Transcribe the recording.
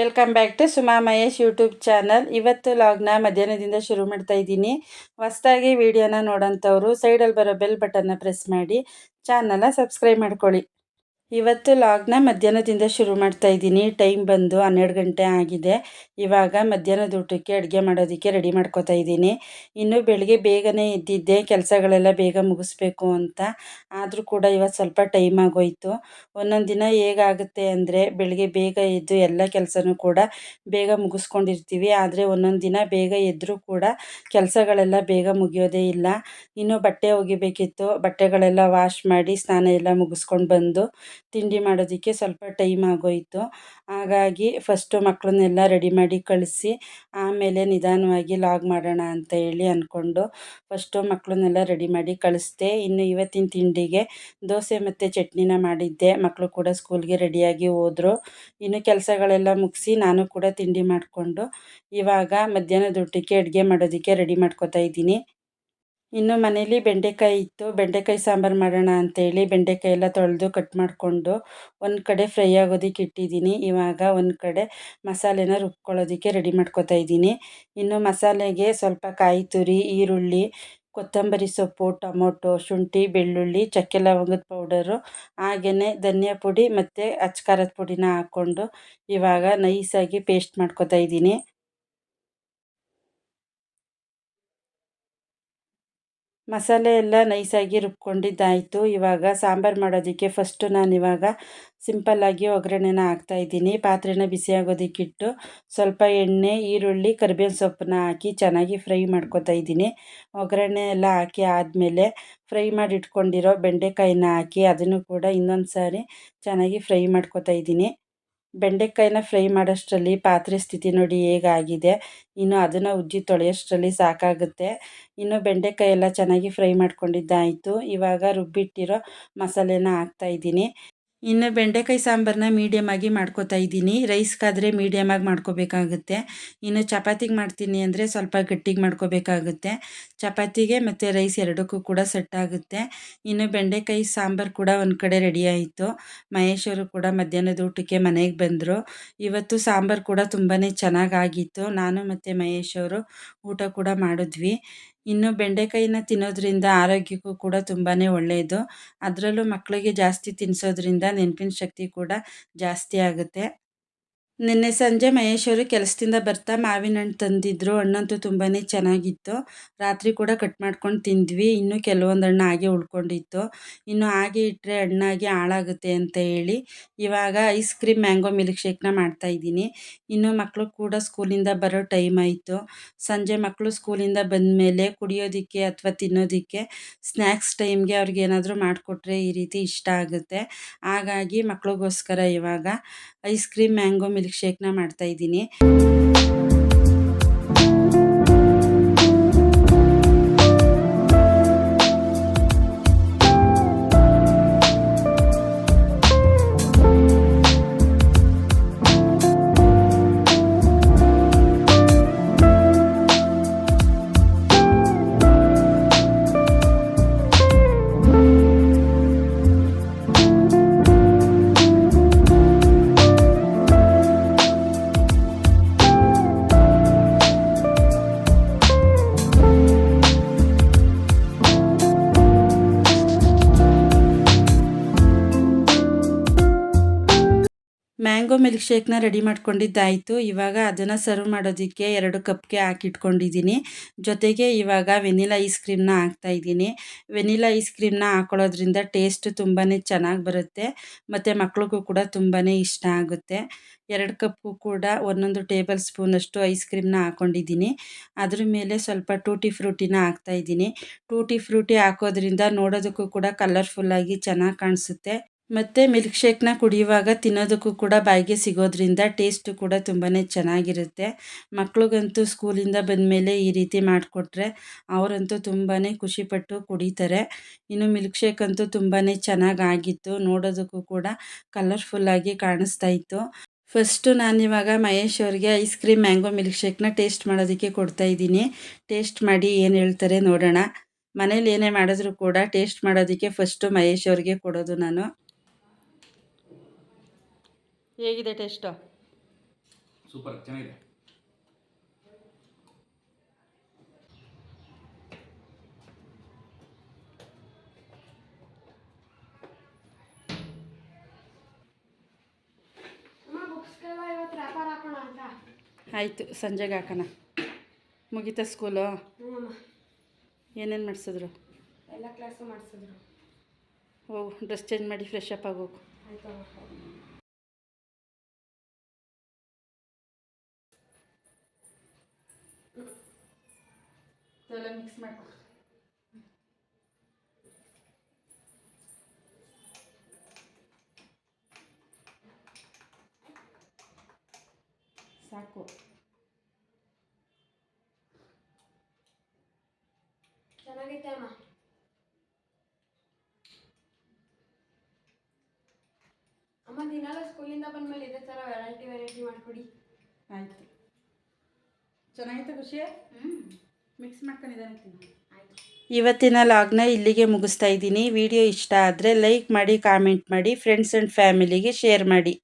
Welcome back to Suma Mahesh YouTube channel ಇವತ್ತು ಲಾಗ್ನ ಮಧ್ಯಾಹ್ನದಿಂದ ಶುರು ಮಾಡ್ತಾ ಇದ್ದೀನಿ. ಹೊಸ್ದಾಗಿ ವಿಡಿಯೋನ ನೋಡೋಂಥವ್ರು ಸೈಡಲ್ಲಿ ಬರೋ ಬೆಲ್ ಬಟನ್ನ ಪ್ರೆಸ್ ಮಾಡಿ. ಚಾನಲ್ನ ಸಬ್ಸ್ಕ್ರೈಬ್ ಮಾಡ್ಕೊಳ್ಳಿ. ಇವತ್ತು ಲಾಗ್ನ ಮಧ್ಯಾಹ್ನದಿಂದ ಶುರು ಮಾಡ್ತಾ ಇದ್ದೀನಿ. ಟೈಮ್ ಬಂದು ಹನ್ನೆರಡು ಗಂಟೆ ಆಗಿದೆ. ಇವಾಗ ಮಧ್ಯಾಹ್ನದ ಊಟಕ್ಕೆ ಅಡುಗೆ ಮಾಡೋದಕ್ಕೆ ರೆಡಿ ಮಾಡ್ಕೋತಾ ಇದ್ದೀನಿ. ಇನ್ನು ಬೆಳಗ್ಗೆ ಬೇಗನೆ ಇದ್ದಿದ್ದೆ ಕೆಲಸಗಳೆಲ್ಲ ಬೇಗ ಮುಗಿಸ್ಬೇಕು ಅಂತ. ಆದರೂ ಕೂಡ ಇವತ್ತು ಸ್ವಲ್ಪ ಟೈಮ್ ಆಗೋಯ್ತು. ಒಂದೊಂದು ದಿನ ಹೇಗಾಗುತ್ತೆ ಅಂದರೆ ಬೆಳಗ್ಗೆ ಬೇಗ ಎದ್ದು ಎಲ್ಲ ಕೆಲಸನೂ ಕೂಡ ಬೇಗ ಮುಗಿಸ್ಕೊಂಡಿರ್ತೀವಿ. ಆದರೆ ಒಂದೊಂದು ದಿನ ಬೇಗ ಎದ್ದರೂ ಕೂಡ ಕೆಲಸಗಳೆಲ್ಲ ಬೇಗ ಮುಗಿಯೋದೇ ಇಲ್ಲ. ಇನ್ನು ಬಟ್ಟೆ ಒಗಿಬೇಕಿತ್ತು. ಬಟ್ಟೆಗಳೆಲ್ಲ ವಾಶ್ ಮಾಡಿ, ಸ್ನಾನ ಎಲ್ಲ ಮುಗಿಸ್ಕೊಂಡು ಬಂದು ತಿಂಡಿ ಮಾಡೋದಕ್ಕೆ ಸ್ವಲ್ಪ ಟೈಮ್ ಆಗೋಯಿತು. ಹಾಗಾಗಿ ಫಸ್ಟು ಮಕ್ಕಳನ್ನೆಲ್ಲ ರೆಡಿ ಮಾಡಿ ಕಳಿಸಿ, ಆಮೇಲೆ ನಿಧಾನವಾಗಿ ಲಾಗ್ ಮಾಡೋಣ ಅಂತ ಹೇಳಿ ಅಂದ್ಕೊಂಡು ಫಸ್ಟು ಮಕ್ಕಳನ್ನೆಲ್ಲ ರೆಡಿ ಮಾಡಿ ಕಳಿಸ್ದೆ. ಇನ್ನು ಇವತ್ತಿನ ತಿಂಡಿಗೆ ದೋಸೆ ಮತ್ತು ಚಟ್ನಿನ ಮಾಡಿದ್ದೆ. ಮಕ್ಕಳು ಕೂಡ ಸ್ಕೂಲ್ಗೆ ರೆಡಿಯಾಗಿ ಹೋದರು. ಇನ್ನು ಕೆಲಸಗಳೆಲ್ಲ ಮುಗಿಸಿ ನಾನು ಕೂಡ ತಿಂಡಿ ಮಾಡಿಕೊಂಡು ಇವಾಗ ಮಧ್ಯಾಹ್ನದ ಊಟಕ್ಕೆ ಅಡುಗೆ ಮಾಡೋದಕ್ಕೆ ರೆಡಿ ಮಾಡ್ಕೋತಾ ಇದ್ದೀನಿ. ಇನ್ನು ಮನೇಲಿ ಬೆಂಡೆಕಾಯಿ ಇತ್ತು. ಬೆಂಡೆಕಾಯಿ ಸಾಂಬಾರು ಮಾಡೋಣ ಅಂತೇಳಿ ಬೆಂಡೆಕಾಯಿ ಎಲ್ಲ ತೊಳೆದು ಕಟ್ ಮಾಡಿಕೊಂಡು ಒಂದು ಕಡೆ ಫ್ರೈ ಆಗೋದಕ್ಕೆ ಇಟ್ಟಿದ್ದೀನಿ. ಇವಾಗ ಒಂದು ಕಡೆ ಮಸಾಲೆನ ರುಬ್ಕೊಳ್ಳೋದಕ್ಕೆ ರೆಡಿ ಮಾಡ್ಕೊತಾ ಇದ್ದೀನಿ. ಇನ್ನು ಮಸಾಲೆಗೆ ಸ್ವಲ್ಪ ಕಾಯಿ ತುರಿ, ಈರುಳ್ಳಿ, ಕೊತ್ತಂಬರಿ ಸೊಪ್ಪು, ಟೊಮೊಟೊ, ಶುಂಠಿ, ಬೆಳ್ಳುಳ್ಳಿ ಚಕ್ಕೆ ಲವಂಗದ ಪೌಡರು ಹಾಗೆಯೇ ಧನಿಯಾ ಪುಡಿ ಮತ್ತು ಅಚ್ಕಾರದ ಪುಡಿನ ಹಾಕ್ಕೊಂಡು ಇವಾಗ ನೈಸಾಗಿ ಪೇಸ್ಟ್ ಮಾಡ್ಕೊತಾ ಇದ್ದೀನಿ. ಮಸಾಲೆ ಎಲ್ಲ ನೈಸಾಗಿ ರುಬ್ಕೊಂಡಿದ್ದಾಯಿತು. ಇವಾಗ ಸಾಂಬಾರು ಮಾಡೋದಕ್ಕೆ ಫಸ್ಟು ನಾನು ಇವಾಗ ಸಿಂಪಲ್ಲಾಗಿ ಒಗ್ಗರಣೆನ ಹಾಕ್ತಾಯಿದ್ದೀನಿ ಪಾತ್ರೆನ ಬಿಸಿ ಆಗೋದಕ್ಕಿಟ್ಟು ಸ್ವಲ್ಪ ಎಣ್ಣೆ, ಈರುಳ್ಳಿ, ಕರಿಬೇವಿನ ಸೊಪ್ಪನ್ನ ಹಾಕಿ ಚೆನ್ನಾಗಿ ಫ್ರೈ ಮಾಡ್ಕೊತಾ ಇದ್ದೀನಿ. ಒಗ್ಗರಣೆ ಎಲ್ಲ ಹಾಕಿ ಆದಮೇಲೆ ಫ್ರೈ ಮಾಡಿ ಇಟ್ಕೊಂಡಿರೋ ಬೆಂಡೆಕಾಯಿನ ಹಾಕಿ ಅದನ್ನು ಕೂಡ ಇನ್ನೊಂದು ಸಾರಿ ಚೆನ್ನಾಗಿ ಫ್ರೈ ಮಾಡ್ಕೊತಾ ಇದ್ದೀನಿ. ಬೆಂಡೆಕಾಯಿನ ಫ್ರೈ ಮಾಡೋಷ್ಟರಲ್ಲಿ ಪಾತ್ರೆ ಸ್ಥಿತಿ ನೋಡಿ ಹೇಗಾಗಿದೆ. ಇನ್ನು ಅದನ್ನು ಉಜ್ಜಿ ತೊಳೆಯೋಷ್ಟರಲ್ಲಿ ಸಾಕಾಗುತ್ತೆ. ಇನ್ನು ಬೆಂಡೆಕಾಯಿ ಎಲ್ಲ ಚೆನ್ನಾಗಿ ಫ್ರೈ ಮಾಡ್ಕೊಂಡಿದ್ದಾಯಿತು. ಇವಾಗ ರುಬ್ಬಿಟ್ಟಿರೋ ಮಸಾಲೆನ ಹಾಕ್ತಾಯಿದ್ದೀನಿ ಇನ್ನು ಬೆಂಡೆಕಾಯಿ ಸಾಂಬಾರನ್ನ ಮೀಡಿಯಮಾಗಿ ಮಾಡ್ಕೋತಾ ಇದ್ದೀನಿ. ರೈಸ್ಗಾದರೆ ಮೀಡಿಯಮಾಗಿ ಮಾಡ್ಕೋಬೇಕಾಗುತ್ತೆ. ಇನ್ನು ಚಪಾತಿಗೆ ಮಾಡ್ತೀನಿ ಅಂದರೆ ಸ್ವಲ್ಪ ಗಟ್ಟಿಗೆ ಮಾಡ್ಕೋಬೇಕಾಗುತ್ತೆ. ಚಪಾತಿಗೆ ಮತ್ತು ರೈಸ್ ಎರಡಕ್ಕೂ ಕೂಡ ಸೆಟ್ ಆಗುತ್ತೆ. ಇನ್ನು ಬೆಂಡೆಕಾಯಿ ಸಾಂಬಾರು ಕೂಡ ಒಂದು ಕಡೆ ರೆಡಿ ಆಯಿತು. ಮಹೇಶ್ ಅವರು ಕೂಡ ಮಧ್ಯಾಹ್ನದ ಊಟಕ್ಕೆ ಮನೆಗೆ ಬಂದರು. ಇವತ್ತು ಸಾಂಬಾರು ಕೂಡ ತುಂಬಾ ಚೆನ್ನಾಗಾಗಿತ್ತು ನಾನು ಮತ್ತು ಮಹೇಶ್ ಅವರು ಊಟ ಕೂಡ ಮಾಡಿದ್ವಿ. ಇನ್ನು ಬೆಂಡೆಕಾಯಿನ ತಿನ್ನೋದ್ರಿಂದ ಆರೋಗ್ಯಕ್ಕೂ ಕೂಡ ತುಂಬಾ ಒಳ್ಳೆಯದು ಅದರಲ್ಲೂ ಮಕ್ಕಳಿಗೆ ಜಾಸ್ತಿ ತಿನ್ನಿಸೋದ್ರಿಂದ ನೆನಪಿನ ಶಕ್ತಿ ಕೂಡ ಜಾಸ್ತಿ ಆಗುತ್ತೆ. ನಿನ್ನೆ ಸಂಜೆ ಮಹೇಶ್ವರು ಕೆಲಸದಿಂದ ಬರ್ತಾ ಮಾವಿನ ಹಣ್ಣು ತಂದಿದ್ದರು ಹಣ್ಣಂತೂ ತುಂಬಾ ಚೆನ್ನಾಗಿತ್ತು. ರಾತ್ರಿ ಕೂಡ ಕಟ್ ಮಾಡ್ಕೊಂಡು ತಿಂದ್ವಿ. ಇನ್ನೂ ಕೆಲವೊಂದು ಹಣ್ಣು ಹಾಗೆ ಉಳ್ಕೊಂಡಿತ್ತು. ಇನ್ನು ಹಾಗೆ ಇಟ್ಟರೆ ಹಣ್ಣಾಗಿ ಹಾಳಾಗುತ್ತೆ ಅಂತ ಹೇಳಿ ಇವಾಗ ಐಸ್ ಕ್ರೀಮ್ ಮ್ಯಾಂಗೋ ಮಿಲ್ಕ್ ಶೇಕ್ನ ಮಾಡ್ತಾಯಿದ್ದೀನಿ ಇನ್ನು ಮಕ್ಕಳು ಕೂಡ ಸ್ಕೂಲಿಂದ ಬರೋ ಟೈಮ್ ಆಯಿತು. ಸಂಜೆ ಮಕ್ಕಳು ಸ್ಕೂಲಿಂದ ಬಂದ ಮೇಲೆ ಕುಡಿಯೋದಕ್ಕೆ ಅಥವಾ ತಿನ್ನೋದಕ್ಕೆ ಸ್ನ್ಯಾಕ್ಸ್ ಟೈಮ್ಗೆ ಅವ್ರಿಗೆ ಏನಾದರೂ ಮಾಡಿಕೊಟ್ರೆ ಈ ರೀತಿ ಇಷ್ಟ ಆಗುತ್ತೆ. ಹಾಗಾಗಿ ಮಕ್ಕಳಿಗೋಸ್ಕರ ಇವಾಗ ಐಸ್ ಕ್ರೀಮ್ ಮ್ಯಾಂಗೋ ಮಿಲ್ಕ್ ಶೇಕ್ನ ಮಾಡ್ತಾಯಿದ್ದೀನಿ ಮ್ಯಾಂಗೋ ಮಿಲ್ಕ್ ಶೇಕ್ನ ರೆಡಿ ಮಾಡ್ಕೊಂಡಿದ್ದಾಯಿತು. ಇವಾಗ ಅದನ್ನು ಸರ್ವ್ ಮಾಡೋದಕ್ಕೆ ಎರಡು ಕಪ್ಗೆ ಹಾಕಿಟ್ಕೊಂಡಿದ್ದೀನಿ. ಜೊತೆಗೆ ಇವಾಗ ವೆನಿಲಾ ಐಸ್ ಕ್ರೀಮ್ನ ಹಾಕ್ತಾಯಿದ್ದೀನಿ. ವೆನಿಲಾ ಐಸ್ ಕ್ರೀಮ್ನ ಹಾಕೊಳ್ಳೋದ್ರಿಂದ ಟೇಸ್ಟ್ ತುಂಬಾ ಚೆನ್ನಾಗಿ ಬರುತ್ತೆ. ಮತ್ತು ಮಕ್ಳಿಗೂ ಕೂಡ ತುಂಬಾ ಇಷ್ಟ ಆಗುತ್ತೆ. ಎರಡು ಕಪ್ಪು ಕೂಡ ಒಂದೊಂದು ಟೇಬಲ್ ಸ್ಪೂನಷ್ಟು ಐಸ್ ಕ್ರೀಮ್ನ ಹಾಕ್ಕೊಂಡಿದ್ದೀನಿ ಅದ್ರ ಮೇಲೆ ಸ್ವಲ್ಪ ಟೂಟಿ ಫ್ರೂಟಿನ ಹಾಕ್ತಾಯಿದ್ದೀನಿ. ಟೂಟಿ ಫ್ರೂಟಿ ಹಾಕೋದ್ರಿಂದ ನೋಡೋದಕ್ಕೂ ಕೂಡ ಕಲರ್ಫುಲ್ಲಾಗಿ ಚೆನ್ನಾಗಿ ಕಾಣಿಸುತ್ತೆ. ಮತ್ತು ಮಿಲ್ಕ್ ಶೇಕ್ನ ಕುಡಿಯುವಾಗ ತಿನ್ನೋದಕ್ಕೂ ಕೂಡ ಬಾಯಿಗೆ ಸಿಗೋದ್ರಿಂದ ಟೇಸ್ಟು ಕೂಡ ತುಂಬಾ ಚೆನ್ನಾಗಿರುತ್ತೆ. ಮಕ್ಳಿಗಂತೂ ಸ್ಕೂಲಿಂದ ಬಂದಮೇಲೆ ಈ ರೀತಿ ಮಾಡಿಕೊಟ್ರೆ ಅವರಂತೂ ತುಂಬಾ ಖುಷಿಪಟ್ಟು ಕುಡಿತಾರೆ. ಇನ್ನು ಮಿಲ್ಕ್ ಶೇಕ್ ಅಂತೂ ತುಂಬಾ ಚೆನ್ನಾಗಾಗಿತ್ತು, ನೋಡೋದಕ್ಕೂ ಕೂಡ ಕಲರ್ಫುಲ್ಲಾಗಿ ಕಾಣಿಸ್ತಾ ಇತ್ತು. ಫಸ್ಟು ನಾನಿವಾಗ ಮಹೇಶ್ ಅವ್ರಿಗೆ ಐಸ್ ಕ್ರೀಮ್ ಮ್ಯಾಂಗೋ ಮಿಲ್ಕ್ ಶೇಕ್ನ ಟೇಸ್ಟ್ ಮಾಡೋದಕ್ಕೆ ಕೊಡ್ತಾಯಿದ್ದೀನಿ ಟೇಸ್ಟ್ ಮಾಡಿ ಏನು ಹೇಳ್ತಾರೆ ನೋಡೋಣ. ಮನೇಲಿ ಏನೇ ಮಾಡಿದ್ರು ಕೂಡ ಟೇಸ್ಟ್ ಮಾಡೋದಕ್ಕೆ ಫಸ್ಟು ಮಹೇಶ್ ಅವ್ರಿಗೆ ಕೊಡೋದು ನಾನು. ಹೇಗಿದೆ ಟೇಸ್ಟು? ಸೂಪರ್ ಚೆನ್ನಾಗಿದೆ. ಆಯಿತು ಸಂಜೆಗೆ ಹಾಕೋಣ. ಮುಗೀತಾ ಸ್ಕೂಲು ಏನೇನು ಮಾಡಿಸಿದ್ರು? ಎಲ್ಲ ಕ್ಲಾಸು ಮಾಡಿಸಿದ್ರು. ಹೋಗು ಡ್ರೆಸ್ ಚೇಂಜ್ ಮಾಡಿ ಫ್ರೆಶ್ ಅಪ್ ಆಗೋಗು ಆಯ್ತು ಎಲ್ಲ ಮಿಕ್ಸ್ ಮಾಡ್ಕೊ ಸಾಕು. ಚೆನ್ನಾಗೈತೆ ಅಮ್ಮ. ಅಮ್ಮ ದಿನಾಲು ಸ್ಕೂಲಿಂದ ಬಂದಮೇಲೆ ಇದೇ ಥರ ವೆರೈಟಿ ವೆರೈಟಿ ಮಾಡಿಕೊಡಿ. ಆಯಿತು. ಚೆನ್ನಾಗಿತ್ತು ಖುಷಿ? ಇವತ್ತಿನ ಲಾಗ್ನ ಇಲ್ಲಿಗೆ ಮುಗಿಸ್ತಾ ಇದ್ದೀನಿ. ವಿಡಿಯೋ ಇಷ್ಟ ಆದರೆ ಲೈಕ್ ಮಾಡಿ ಕಾಮೆಂಟ್ ಮಾಡಿ ಫ್ರೆಂಡ್ಸ್ ಆ್ಯಂಡ್ ಫ್ಯಾಮಿಲಿಗೆ ಶೇರ್ ಮಾಡಿ.